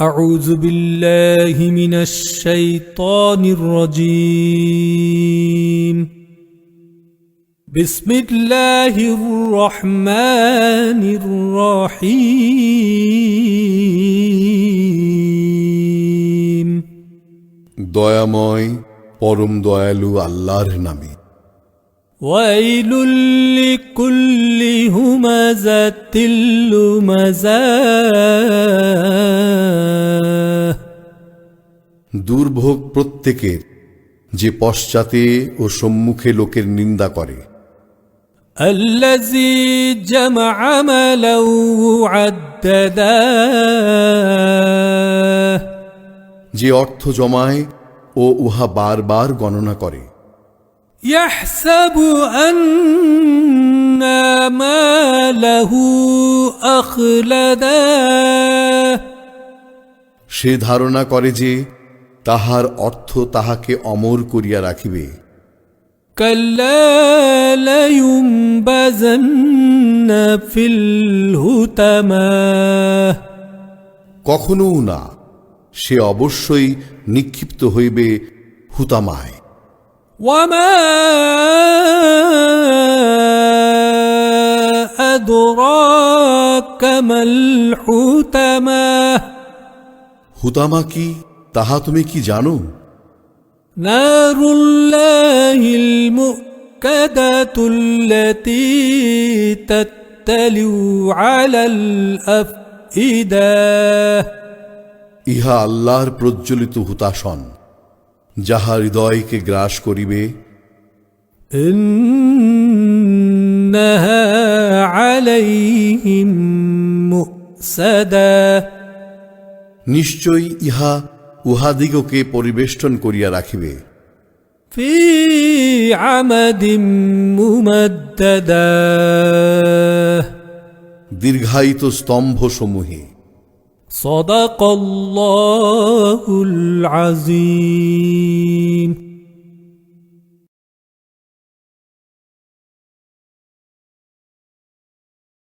أعوذ بالله من الشيطان الرجيم بسم الله الرحمن الرحيم দয়াময় পরম দয়ালু আল্লাহর নামে ويل لكل همزة لمزاه দুর্ভোগ প্রত্যেকের যে পশ্চাতে ও সম্মুখে লোকের নিন্দা করে الذي جمع مالا وعدده যে অর্থ জমায় ও উহা বারবার গণনা করে يحسب أن ماله أخلده সে ধারণা করে যে তাহার অর্থ তাহাকে অমর করিয়া রাখিবে كلا لينبذن في الهتمه কখনও না সে অবশ্যই নিক্ষিপ্ত হইবে হুতামায় وما أدراك ما الحتمة হুতামা কি তাহা তুমি কি জানো نار الله المؤكدة التي تتلو على الأفئدة ইহা আল্লাহর প্রজ্বলিত হুতাসন যাহা হৃদয়কে গ্রাস করিবে। নিশ্চয়ই ইহা উহাদিগকে পরিবেষ্টন করিয়া রাখিবে। দীর্ঘায়িত স্তম্ভ সমূহে صدق الله العظيم.